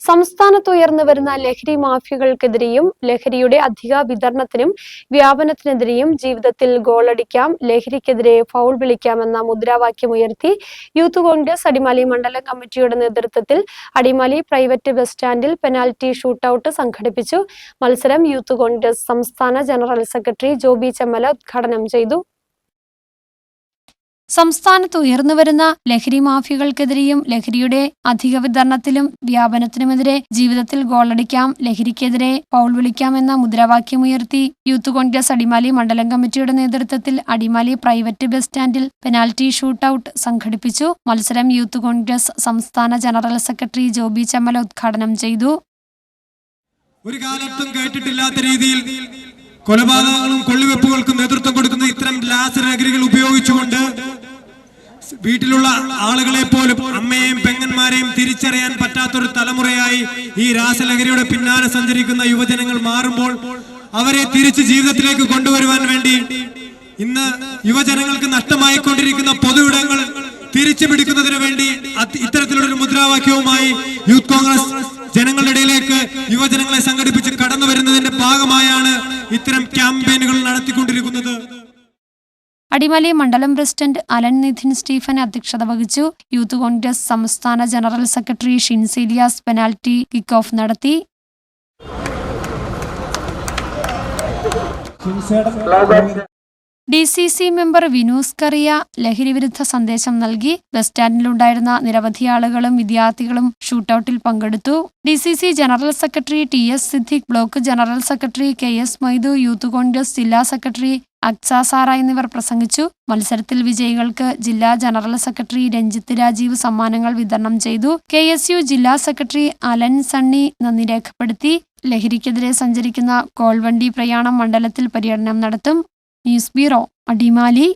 സംസ്ഥാനത്ത് ഉയർന്നു വരുന്ന ലഹരി മാഫിയകൾക്കെതിരെയും ലഹരിയുടെ അധിക വിതരണത്തിനും വ്യാപനത്തിനെതിരെയും ജീവിതത്തിൽ ഗോളടിക്കാം ലഹരിക്കെതിരെ ഫൗൾ വിളിക്കാമെന്ന മുദ്രാവാക്യം ഉയർത്തി യൂത്ത് കോൺഗ്രസ് അടിമാലി മണ്ഡലം കമ്മിറ്റിയുടെ നേതൃത്വത്തിൽ അടിമാലി പ്രൈവറ്റ് ബസ് സ്റ്റാൻഡിൽ പെനാൽറ്റി ഷൂട്ടൌട്ട് സംഘടിപ്പിച്ചു. മത്സരം യൂത്ത് കോൺഗ്രസ് സംസ്ഥാന ജനറൽ സെക്രട്ടറി ജോബി ചെമ്മല ഉദ്ഘാടനം ചെയ്തു. സംസ്ഥാനത്ത് ഉയർന്നുവരുന്ന ലഹരി മാഫിയകൾക്കെതിരെയും ലഹരിയുടെ അധിക വിതരണത്തിലും വ്യാപനത്തിനുമെതിരെ ജീവിതത്തിൽ ഗോളടിക്കാം ലഹരിക്കെതിരെ പൗൾ വിളിക്കാം എന്ന മുദ്രാവാക്യമുയർത്തി യൂത്ത് കോൺഗ്രസ് അടിമാലി മണ്ഡലം കമ്മിറ്റിയുടെ നേതൃത്വത്തിൽ അടിമാലി പ്രൈവറ്റ് ബസ് സ്റ്റാൻഡിൽ പെനാൽറ്റി ഷൂട്ടൌട്ട് സംഘടിപ്പിച്ചു. മത്സരം യൂത്ത് കോൺഗ്രസ് സംസ്ഥാന ജനറൽ സെക്രട്ടറി ജോബി ചെമ്മല ഉദ്ഘാടനം ചെയ്തു. ഒരു കാലത്തും കേട്ടിട്ടില്ലാത്ത രീതിയിൽ കൊലപാതകങ്ങളും കൊള്ളിവെപ്പുകൾക്കും നേതൃത്വം കൊടുക്കുന്ന ഇത്തരം ലാസലഹരികൾ ഉപയോഗിച്ചുകൊണ്ട് വീട്ടിലുള്ള ആളുകളെ പോലും അമ്മയെയും പെങ്ങന്മാരെയും തിരിച്ചറിയാൻ പറ്റാത്തൊരു തലമുറയായി ഈ രാസലഹരിയുടെ പിന്നാലെ സഞ്ചരിക്കുന്ന യുവജനങ്ങൾ മാറുമ്പോൾ അവരെ തിരിച്ച് ജീവിതത്തിലേക്ക് കൊണ്ടുവരുവാൻ വേണ്ടി ഇന്ന് യുവജനങ്ങൾക്ക് നഷ്ടമായിക്കൊണ്ടിരിക്കുന്ന പൊതുവിടങ്ങൾ തിരിച്ചു പിടിക്കുന്നതിന് വേണ്ടി ഇത്തരത്തിലുള്ള മുദ്രാവാക്യവുമായി യൂത്ത് കോൺഗ്രസ് ജനങ്ങളുടെ ഇടയിലേക്ക് യുവജനങ്ങളെ സംഘടിപ്പിച്ച് കടന്നു വരുന്നതിന്റെ ഭാഗമായാണ് ഇത്തരം ക്യാമ്പയിനുകൾ നടത്തിക്കൊണ്ടിരിക്കുന്നത്. അടിമാലി മണ്ഡലം പ്രസിഡന്റ് അലൻ നിധിൻ സ്റ്റീഫൻ അധ്യക്ഷത വഹിച്ചു. യൂത്ത് കോൺഗ്രസ് സംസ്ഥാന general secretary Shinseliyas penalty kick off നടത്തി. D C C member Vinus Kariya ലഹരിവിരുദ്ധ സന്ദേശം നൽകി. ബസ് സ്റ്റാൻഡിലുണ്ടായിരുന്ന നിരവധി ആളുകളും വിദ്യാർത്ഥികളും ഷൂട്ടൌട്ടിൽ പങ്കെടുത്തു. D C C general secretary T S Siddique block general secretary K S Maidu youth Congress ജില്ലാ സെക്രട്ടറി അക്സ സാറ എന്നിവർ പ്രസംഗിച്ചു. മത്സരത്തിൽ വിജയികൾക്ക് ജില്ലാ ജനറൽ സെക്രട്ടറി രഞ്ജിത്ത് രാജീവ് സമ്മാനങ്ങൾ വിതരണം ചെയ്തു. കെ ജില്ലാ സെക്രട്ടറി അലൻ സണ്ണി നന്ദി രേഖപ്പെടുത്തി. ലഹരിക്കെതിരെ സഞ്ചരിക്കുന്ന കോൾവണ്ടി പ്രയാണം മണ്ഡലത്തിൽ പര്യടനം നടത്തും. News bureau Adimali.